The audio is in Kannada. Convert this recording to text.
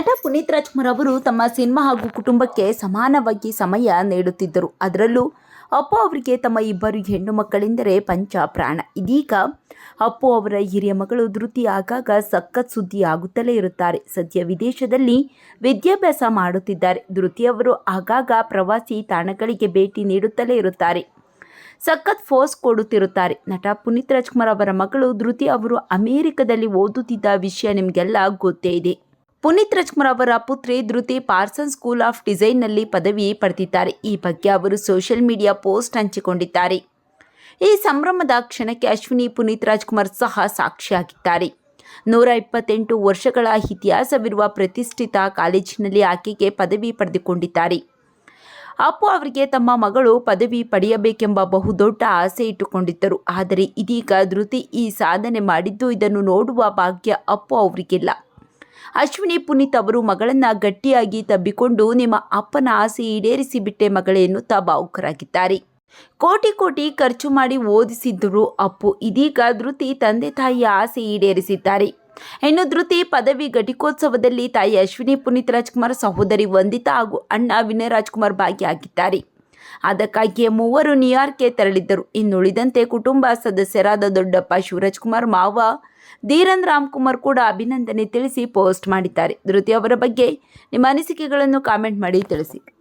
ನಟ ಪುನೀತ್ ರಾಜ್ಕುಮಾರ್ ಅವರು ತಮ್ಮ ಸಿನಿಮಾ ಹಾಗೂ ಕುಟುಂಬಕ್ಕೆ ಸಮಾನವಾಗಿ ಸಮಯ ನೀಡುತ್ತಿದ್ದರು. ಅದರಲ್ಲೂ ಅಪ್ಪು ಅವರಿಗೆ ತಮ್ಮ ಇಬ್ಬರು ಹೆಣ್ಣು ಮಕ್ಕಳೆಂದರೆ ಪಂಚ ಪ್ರಾಣ. ಇದೀಗ ಅಪ್ಪು ಅವರ ಹಿರಿಯ ಮಗಳು ಧೃತಿ ಆಗಾಗ ಸಖತ್ ಸುದ್ದಿ ಆಗುತ್ತಲೇ ಇರುತ್ತಾರೆ. ಸದ್ಯ ವಿದೇಶದಲ್ಲಿ ವಿದ್ಯಾಭ್ಯಾಸ ಮಾಡುತ್ತಿದ್ದಾರೆ. ಧೃತಿಯವರು ಆಗಾಗ ಪ್ರವಾಸಿ ತಾಣಗಳಿಗೆ ಭೇಟಿ ನೀಡುತ್ತಲೇ ಇರುತ್ತಾರೆ. ಸಖತ್ ಫೋಸ್ ಕೊಡುತ್ತಿರುತ್ತಾರೆ. ನಟ ಪುನೀತ್ ರಾಜ್ಕುಮಾರ್ ಅವರ ಮಗಳು ಧೃತಿ ಅವರು ಅಮೆರಿಕದಲ್ಲಿ ಓದುತ್ತಿದ್ದ ವಿಷಯ ನಿಮಗೆಲ್ಲ ಗೊತ್ತೇ ಇದೆ. ಪುನೀತ್ ರಾಜ್ಕುಮಾರ್ ಅವರ ಪುತ್ರಿ ಧೃತಿ ಪಾರ್ಸನ್ ಸ್ಕೂಲ್ ಆಫ್ ಡಿಸೈನ್ನಲ್ಲಿ ಪದವಿ ಪಡೆದಿದ್ದಾರೆ. ಈ ಬಗ್ಗೆ ಅವರು ಸೋಷಿಯಲ್ ಮೀಡಿಯಾ ಪೋಸ್ಟ್ ಹಂಚಿಕೊಂಡಿದ್ದಾರೆ. ಈ ಸಂಭ್ರಮದ ಕ್ಷಣಕ್ಕೆ ಅಶ್ವಿನಿ, ಪುನೀತ್ ರಾಜ್ಕುಮಾರ್ ಸಹ ಸಾಕ್ಷಿಯಾಗಿದ್ದಾರೆ. ನೂರ ಇಪ್ಪತ್ತೆಂಟು ವರ್ಷಗಳ ಇತಿಹಾಸವಿರುವ ಪ್ರತಿಷ್ಠಿತ ಕಾಲೇಜಿನಲ್ಲಿ ಆಕೆಗೆ ಪದವಿ ಪಡೆದುಕೊಂಡಿದ್ದಾರೆ. ಅಪ್ಪು ಅವರಿಗೆ ತಮ್ಮ ಮಗಳು ಪದವಿ ಪಡೆಯಬೇಕೆಂಬ ಬಹುದೊಡ್ಡ ಆಸೆ ಇಟ್ಟುಕೊಂಡಿದ್ದರು. ಆದರೆ ಇದೀಗ ಧೃತಿ ಈ ಸಾಧನೆ ಮಾಡಿದ್ದು ಇದನ್ನು ನೋಡುವ ಭಾಗ್ಯ ಅಪ್ಪು ಅವರಿಗಿಲ್ಲ. ಅಶ್ವಿನಿ ಪುನೀತ್ ಅವರು ಮಗಳನ್ನ ಗಟ್ಟಿಯಾಗಿ ತಬ್ಬಿಕೊಂಡು ನಿಮ್ಮ ಅಪ್ಪನ ಆಸೆ ಈಡೇರಿಸಿ ಬಿಟ್ಟೆ ಮಗಳೇ ಎನ್ನುತ್ತಾ ಭಾವುಕರಾಗಿದ್ದಾರೆ. ಕೋಟಿ ಕೋಟಿ ಖರ್ಚು ಮಾಡಿ ಓದಿಸಿದ್ದರು ಅಪ್ಪು ಇದೀಗ ಧೃತಿ ತಂದೆ ತಾಯಿಯ ಆಸೆ ಈಡೇರಿಸಿದ್ದಾರೆ. ಇನ್ನು ಧೃತಿ ಪದವಿ ಘಟಿಕೋತ್ಸವದಲ್ಲಿ ತಾಯಿ ಅಶ್ವಿನಿ ಪುನೀತ್ ರಾಜ್ಕುಮಾರ್ ಸಹೋದರಿ ವಂದಿತಾ ಹಾಗೂ ಅಣ್ಣ ವಿನಯ್ ರಾಜ್ಕುಮಾರ್ ಭಾಗಿಯಾಗಿದ್ದಾರೆ. ಅದಕ್ಕಾಗಿಯೇ ಮೂವರು ನ್ಯೂಯಾರ್ಕ್ಗೆ ತೆರಳಿದ್ದರು. ಇನ್ನುಳಿದಂತೆ ಕುಟುಂಬ ಸದಸ್ಯರಾದ ದೊಡ್ಡಪ್ಪ ಶಿವರಾಜ್ ಕುಮಾರ್ ಮಾವ ಧೀರನ್ ರಾಮ್ಕುಮಾರ್ ಕೂಡ ಅಭಿನಂದನೆ ತಿಳಿಸಿ ಪೋಸ್ಟ್ ಮಾಡಿದ್ದಾರೆ. ಧೃತಿ ಅವರ ಬಗ್ಗೆ ನಿಮ್ಮ ಅನಿಸಿಕೆಗಳನ್ನು ಕಾಮೆಂಟ್ ಮಾಡಿ ತಿಳಿಸಿ.